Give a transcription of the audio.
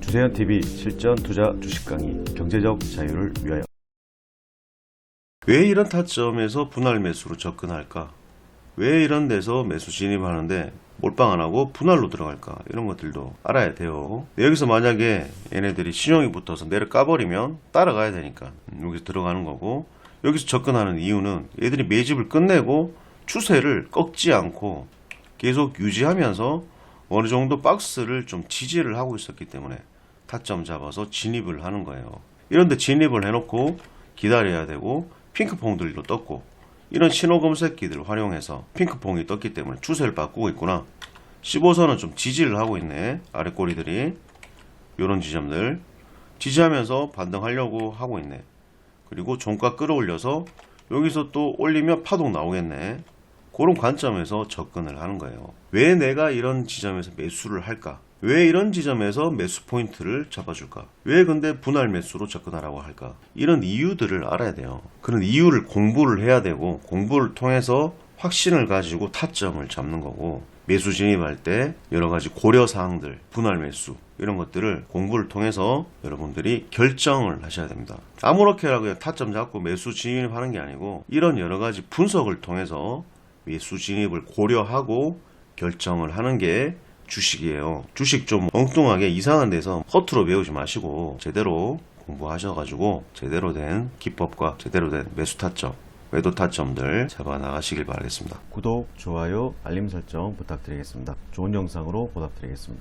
주세현 TV 실전 투자 주식 강의 경제적 자유를 위하여 왜 이런 타점에서 분할 매수로 접근할까? 왜 이런 데서 매수 진입하는데 몰빵 안 하고 분할로 들어갈까? 이런 것들도 알아야 돼요. 네, 여기서 만약에 얘네들이 신용이 붙어서 내려 까버리면 따라가야 되니까 음, 여기서 들어가는 거고 여기서 접근하는 이유는 얘들이 매집을 끝내고 추세를 꺾지 않고 계속 유지하면서 어느 정도 박스를 좀 지지를 하고 있었기 때문에 타점 잡아서 진입을 하는 거예요. 이런데 진입을 해놓고 기다려야 되고 핑크퐁들도 떴고 이런 신호 검색기들을 활용해서 핑크퐁이 떴기 때문에 추세를 바꾸고 있구나. 15선은 좀 지지를 하고 있네. 아래 꼬리들이 이런 지점들 지지하면서 반등하려고 하고 있네. 그리고 종가 끌어올려서 여기서 또 올리면 파동 나오겠네. 그런 관점에서 접근을 하는 거예요. 왜 내가 이런 지점에서 매수를 할까? 왜 이런 지점에서 매수 포인트를 잡아줄까? 왜 근데 분할 매수로 접근하라고 할까? 이런 이유들을 알아야 돼요. 그런 이유를 공부를 해야 되고 공부를 통해서 확신을 가지고 타점을 잡는 거고 매수 진입할 때 여러 가지 고려 사항들, 분할 매수 이런 것들을 공부를 통해서 여러분들이 결정을 하셔야 됩니다. 아무렇게나 그냥 타점 잡고 매수 진입하는 게 아니고 이런 여러 가지 분석을 통해서 매 수 진입을 고려하고 결정을 하는 게 주식이에요. 주식 좀 엉뚱하게 이상한 데서 허투루 배우지 마시고 제대로 공부하셔가지고 제대로 된 기법과 제대로 된 매수 타점, 매도 타점들 잡아 나가시길 바라겠습니다. 구독, 좋아요, 알림 설정 부탁드리겠습니다. 좋은 영상으로 보답드리겠습니다.